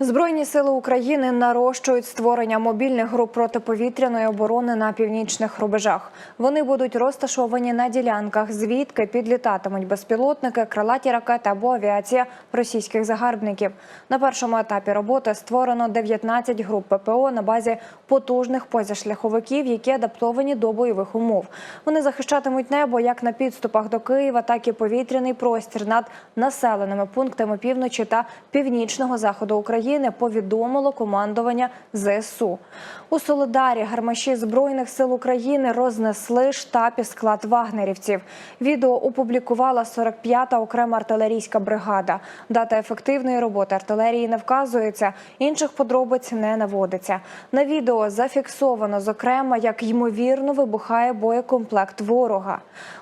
Збройні сили України нарощують створення мобільних груп протиповітряної оборони на північних рубежах. Вони будуть розташовані на ділянках, звідки підлітатимуть безпілотники, крилаті ракети або авіація російських загарбників. На першому етапі роботи створено 19 груп ППО на базі потужних позашляховиків, які адаптовані до бойових умов. Вони захищатимуть небо як на підступах до Києва, так і повітряний простір над населеними пунктами півночі та північного заходу України. Повідомило командування ЗСУ у Солидарі. Гармаші збройних сил України рознесли штаб і склад вагнерівців. Відео опублікувала 45-та окрема артилерійська бригада. Дата ефективної роботи артилерії не вказується. Інших подробиць не наводиться. На відео зафіксовано, зокрема, як ймовірно вибухає боєкомплект ворога.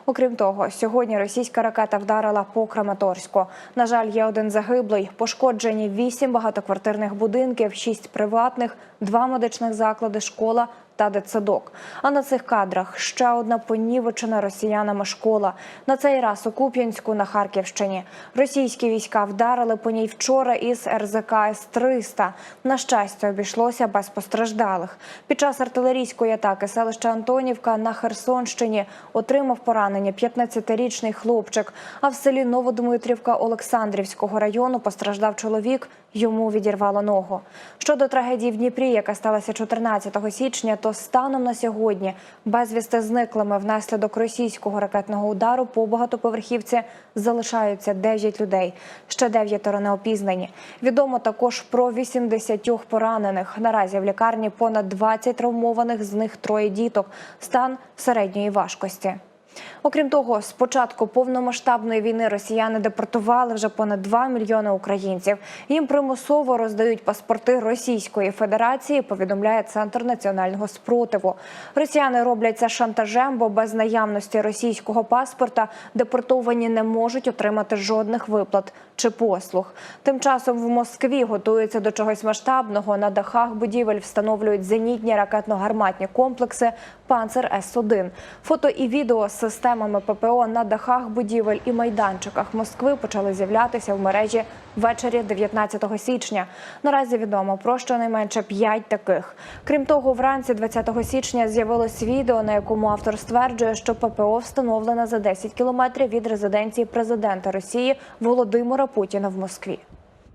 Окрім того, сьогодні російська ракета вдарила по Краматорську. На жаль, є один загиблий. Пошкоджені вісім багатоквартирних будинків, шість приватних, два медичних заклади, школа та дитсадок. А на цих кадрах ще одна понівечена росіянами школа. На цей раз у Куп'янську на Харківщині. Російські війська вдарили по ній вчора із РЗК С-300. На щастя, обійшлося без постраждалих. Під час артилерійської атаки селища Антонівка на Херсонщині отримав поранення 15-річний хлопчик. А в селі Новодмитрівка Олександрівського району постраждав чоловік. Йому відірвало ногу. Щодо трагедії в Дніпрі, яка сталася 14 січня, то станом на сьогодні безвісти зниклими внаслідок російського ракетного удару по багатоповерхівці залишаються 9 людей. Ще дев'ятеро не опізнані. Відомо також про 80 поранених. Наразі в лікарні понад 20 травмованих, з них троє діток. Стан середньої важкості. Окрім того, з початку повномасштабної війни росіяни депортували вже понад 2 мільйони українців. Їм примусово роздають паспорти Російської Федерації. Повідомляє центр національного спротиву. Росіяни роблять це шантажем, бо без наявності російського паспорта депортовані не можуть отримати жодних виплат чи послуг. Тим часом в Москві готуються до чогось масштабного. На дахах будівель встановлюють зенітні ракетно-гарматні комплекси Панцер С 1 Фото і відео з системами ППО на дахах будівель і майданчиках Москви почали з'являтися в мережі ввечері 19 січня. Наразі відомо про щонайменше п'ять таких. Крім того, вранці 20 січня з'явилось відео, на якому автор стверджує, що ППО встановлена за 10 кілометрів від резиденції президента Росії Володимира Путіна в Москві.